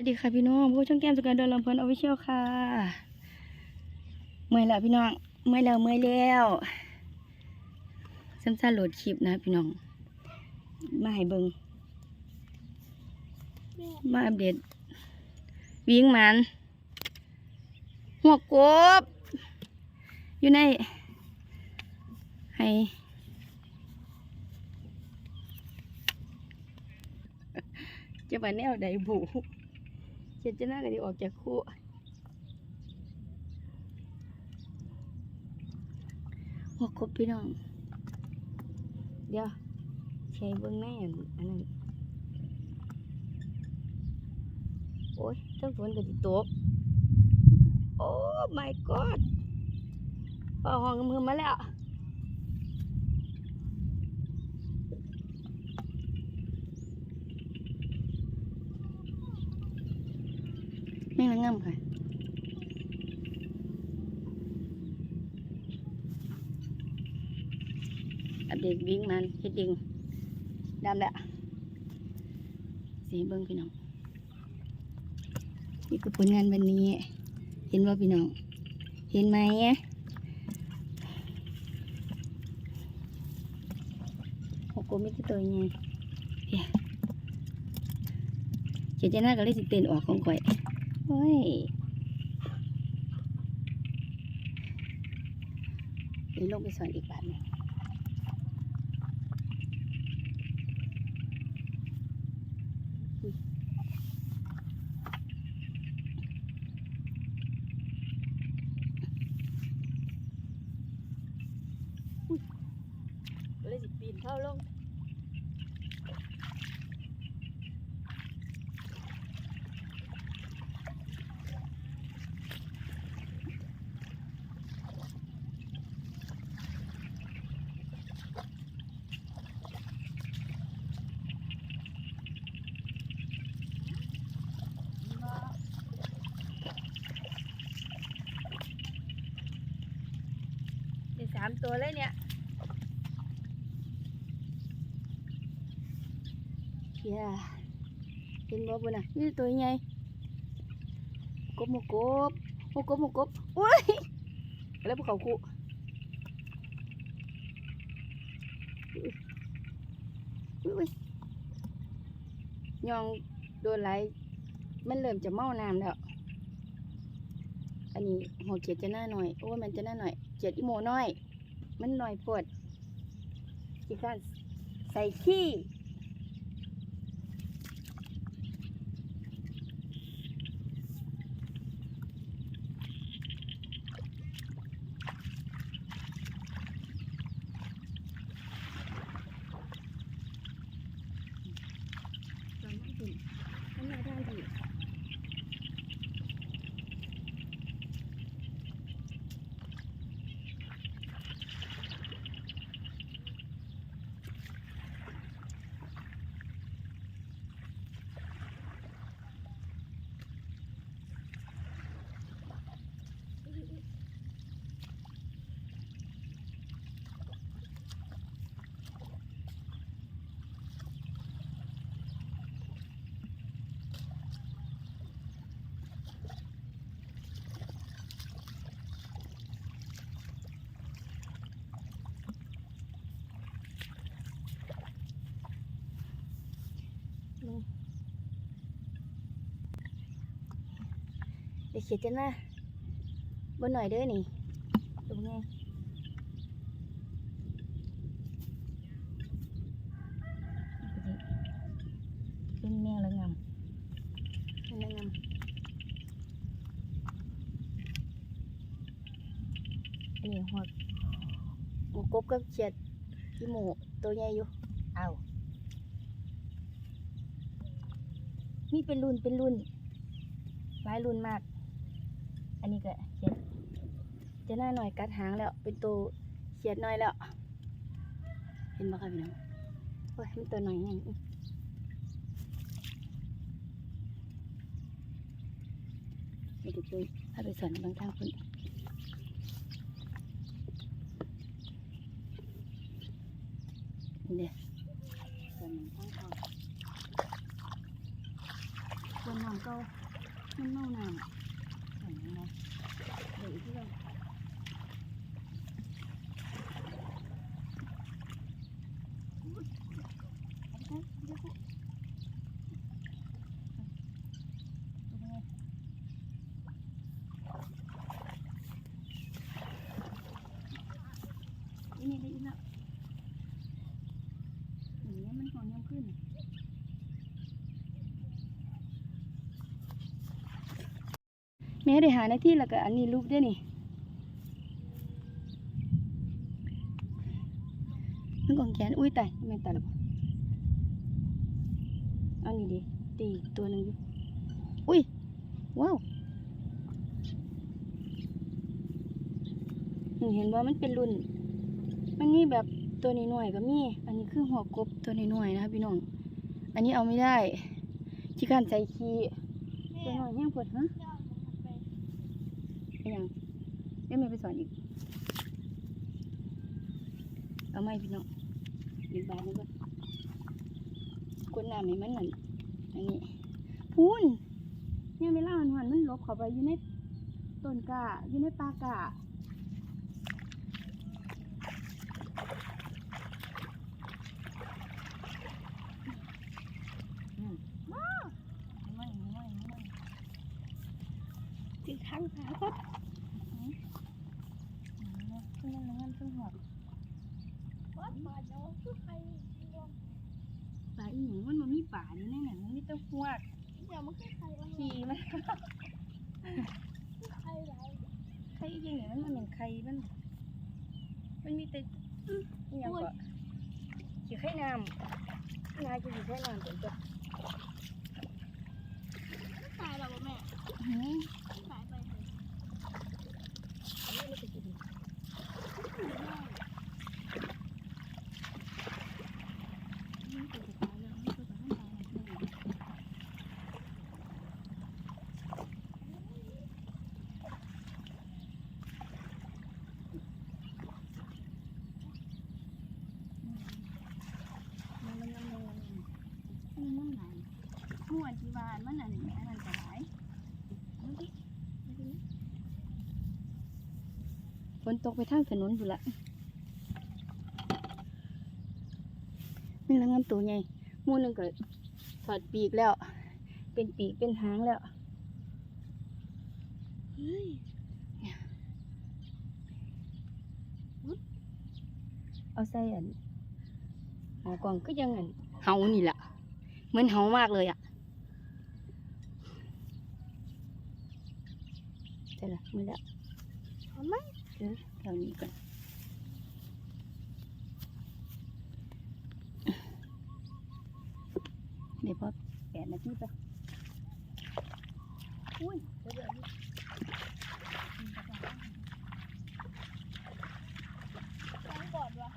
สวัสดีค่ะพี่น้องผู้ช่องแก้มสุการเดินลำเพลินออฟฟิเชียลค่ะ เมื่อยแล้วพี่น้องเมื่อยแล้วเมื่อยแล้วสั้นๆโหลดคลิปนะพี่น้อง มาให้เบิงมาอัปเดตวิ่งมันหัวกบ อยู่ในให้จะมาแนวใดบุ เจ็ดจะหน้ากันดีออกจากคู่หัวกบพี่น้อง เดี๋ยวใช้เบิ้งแม่อันนั้นโอ้ยทั้งฝนกับติตกโอ้ my god เป่าห้องกำมือมาแล้ว ม่งละง่ำค่ะอัปเดตวิ่งมันเฮ็ดดิงดำแล้วสีเบิ้งพี่น้อง นี่คือผลงานวันนี้ เห็นว่าพี่น้อง เห็นไหมโอ้โหไม่กี่ตัวไงเฮ้ยเจเจน่าก็เลยสิเต้นออกของข่อย เดี๋ยวลงไปสวนอีกบาทหนึงอุ๊ยอุ๊ยก็เลยสิปีนเข้าลง ได้สามตัวเลยเนี่ยเฮียเห็นบ่บุญอะนี่ตัวใหญ่กบมกบมกบมกบโอ้ยแล้วพวกเขาคู่อุ้ยอุ้ยองโดนไหลมันเริ่มจะเมาน้ำแล้ว อันนี้หัวเขียดจะหน้าหน่อย โอ้ยมันจะหน้าหน่อยเขียดอีโมน้อย มันหน่อยปวดขี้ข้านใส่ขี้ลองให้ดู เดี๋ยวเขียนจะหน้าบนหน่อยเด้อนี่ดูไงเป็นแมงละงำแมงละงำอันนี้หัวหัวกบกับเขียดที่หมูตัวใหญ่อยู่เอานี่เป็นรุ่นเป็นรุ่นหลายรุ่นมาก อันนี้ก็เขียดจะหน้าหน่อยกัดหางแล้ว เป็นตัวเขียดน้อยแล้ว เห็นไหมครับพี่น้องโอ้ยมันตัวหน่อยยังเดี๋ยวช่วยพาไปสอนบางทางคนนี่เดี๋ยวสอนบางทางเขาส่วนน้องก็ ก่ามันเมาน้ำเห็นไหมเดี๋ยวอีกทีเราอุ๊ยเอาไปเดี๋ยวกูเป็นไงอีนี่ได้อีกแล้วอย่างเงี้ยมันหอนยำขึ้น แม่ได้หาหน้าที่แล้วก็อันนี้ลูกด้วยนี่มันกองแขนอุ้ยตายไม่ตายหรอกเอานี่ดิตีตัวหนึ่งดิอุ้ยว้าวนี่เห็นว่ามันเป็นรุ่น มันมีแบบตัวน้อยๆก็มี อันนี้คือหัวกบตัวน้อยๆนะคะพี่น้อง อันนี้เอาไม่ได้ที่การใส่ขี้ตัวน้อยแห้งปวดฮะ ยังเดี๋ยวแม่ไปสอนอีก เอาไม่พี่น้องหนึ่งบาทนี่ก่อนกดน้ำให้มันนั่นอันนี้พูนเนี่ยเวลามันหอนมันลบเข้าไปอยู่ในต้นกาอยู่ในปลากาอืมมาไม่ไม่ไม่ติดทางขาครับ ขึ้นนั่นนั่นขึ้นหอด วัดป่าเนาะคือใคร ป่าอีหยังมันมันมีป่าอยู่ในนั้นมันมีแต้ หวดเดี๋ยวมันคือใครบ้างขี่มันคือใครไรไข่ยังไงมันมันเป็นไข่มัน มันมีแต่อหยังก็ขี่ไข่น้ำนายจะขี่ไข่น้ำเป็นตัวตายแล้วแม่ หืม ตายไปเถอะ อันนี้มันจะกินมันจะตายแล้วมันจะตายแล้วมันจะตายแล้วมันมันมันมันมันมันมันไหลม่วนที่บ้านมันอันนี้อันนั้นก็หลายเอาดิเอาดิฝ นตกไปทางถนนพุ่ละนี่ละงามตัวใหญ่มูหนึงก็ถอดปีกแล้ว เป็นปีกเป็นหางแล้วเอาใส่อันหอกล่องก็ยังอันเฮานี่แหละเหมือนเฮามากเลยอะใช่ละมือล้วเอาไหม เดี๋ยวแถวนี้ก่อนเดี๋ยวพอแปะนาทีไปอุ้ยเดี๋ยวเดี๋ยว ล้างก่อนวะ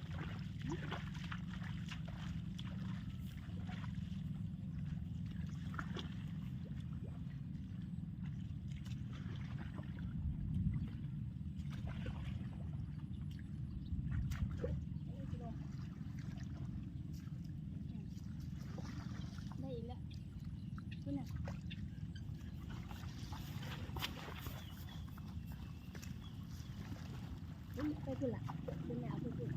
ได้อีกแล้วขึ้นน่ะอุ้ย ไปขึ้นละเป็นยาวขึ้นขึ้น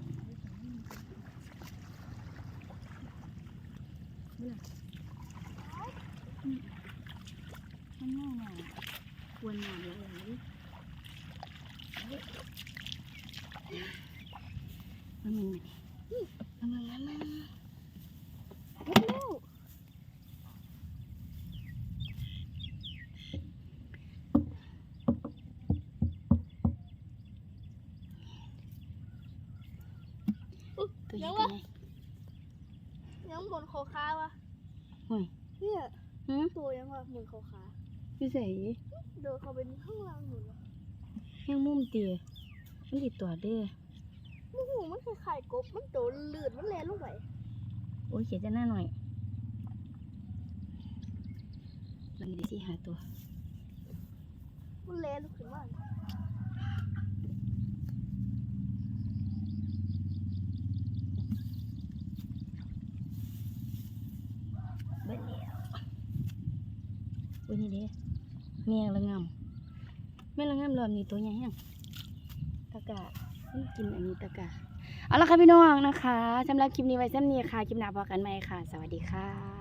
นี่ล่ะอืมมันง่ายหน่อยควรหน่อยอย่างนี้มันมันมันมันมันมัน เร็ว ตัวใหญ่ตัวใหญ่ยังบนโคคาวะโอ้ยเนี่ยหืมตัวยังว่าเหมือนโคคาอยู่ใส่เดินเขาเป็นข้างล่างหมดวะยังมุมเตี๋ยมันติดตัวเด้อโอ้โหมันคือไข่กบ มันโตเลือดมันแลนลงไปโอ้ยเขียนจะหน้าหน่อยเรามีได้สี่หาตัว มันแลนลงขึ้นมาเบิดแล้ว อุ้ยนี่เด้แมงละงำแมงละงำรอบนี้ตัวใหญ่ยังตะกะกินอันนี้ตะกะเอาละค่ะพี่น้องนะคะสำหรับคลิปนี้ไว้ซ้ำนี้ค่ะ คลิปหน้าพอกันใหม่ค่ะ สวัสดีค่ะ